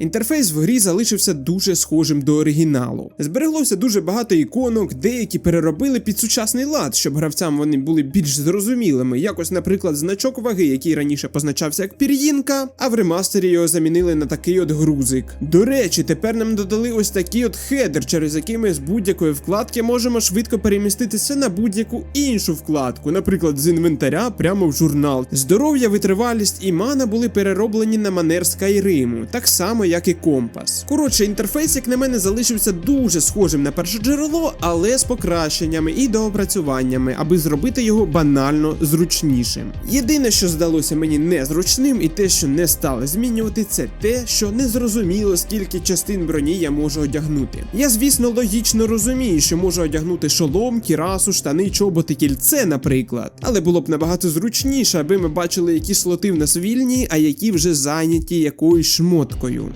Інтерфейс в грі залишився дуже схожим до оригіналу. Збереглося дуже багато іконок, деякі переробили під сучасний лад, щоб гравцям вони були більш зрозумілими. Якось, наприклад, значок ваги, який раніше позначався як пір'їнка, а в ремастері його замінили на такий от грузик. До речі, тепер нам додали ось такий от хедер, через який ми з будь-якої вкладки можемо швидко переміститися на будь-яку іншу вкладку, наприклад, з інвентаря прямо в журнал. Здоров'я, витривалість і мана були перероблені на манер Скайриму, так само як і компас. Коротше, інтерфейс, як на мене, залишився дуже схожим на перше джерело, але з покращеннями і доопрацюваннями, аби зробити його банально зручнішим. Єдине, що здалося мені незручним, і те, що не стали змінювати, це те, що не зрозуміло, скільки частин броні я можу одягнути. Я, звісно, логічно розумію, що можу одягнути шолом, кірасу, штани, чоботи, кільце, наприклад. Але було б набагато зручніше, аби ми бачили, які слоти в нас вільні, а які вже зайняті якоюсь шмоткою.